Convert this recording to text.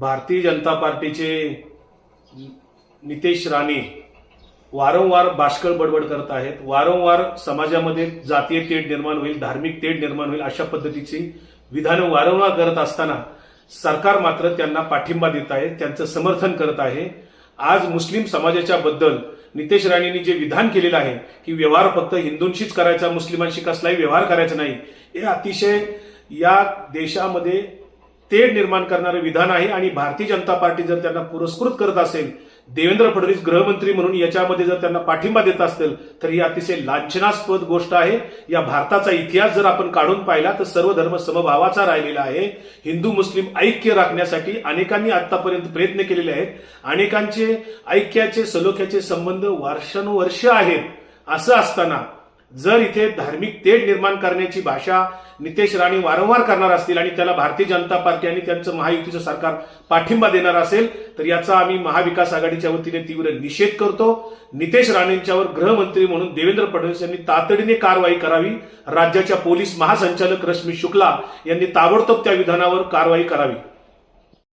भारतीय जनता पार्टीचे नितेश राणे वारंवार बाष्कळ बडबड करत आहेत. वारंवार समाजामध्ये जातीय तेढ निर्माण होईल धार्मिक तेढ निर्माण होईल अशा पद्धतीची विधानं वारंवार करत असताना सरकार मात्र त्यांना पाठिंबा देत आहे त्यांचं समर्थन करत आहे. आज मुस्लिम समाजाच्या बद्दल नितेश राणेंनी जे विधान केलेलं आहे की व्यवहार फक्त हिंदूंशीच करायचा मुस्लिमांशी कसलाही व्यवहार करायचा नाही हे अतिशय या देशामध्ये तेढ निर्माण करणारे विधान आहे आणि भारतीय जनता पार्टी जर त्यांना पुरस्कृत करत असेल देवेंद्र फडणवीस गृहमंत्री म्हणून याच्यामध्ये जर त्यांना पाठिंबा देत असतील तर ही अतिशय लांछनास्पद गोष्ट आहे. या भारताचा इतिहास जर आपण काढून पाहिला तर सर्व धर्म समभावाचा राहिलेला आहे. हिंदू मुस्लिम ऐक्य राखण्यासाठी अनेकांनी आतापर्यंत प्रयत्न केलेले आहेत. अनेकांचे ऐक्याचे सलोख्याचे संबंध वर्षानुवर्ष आहेत. असं असताना जर इथे धार्मिक तेढ निर्माण करण्याची भाषा नितेश राणे वारंवार करणार असतील आणि त्याला भारतीय जनता पार्टी आणि त्यांचं महायुतीचं सरकार पाठिंबा देणार असेल तर याचा आम्ही महाविकास आघाडीच्या वतीने तीव्र निषेध करतो. नितेश राणेंच्यावर गृहमंत्री म्हणून देवेंद्र फडणवीस यांनी तातडीने कारवाई करावी. राज्याच्या पोलीस महासंचालक रश्मी शुक्ला यांनी ताबडतोब त्या विधानावर कारवाई करावी.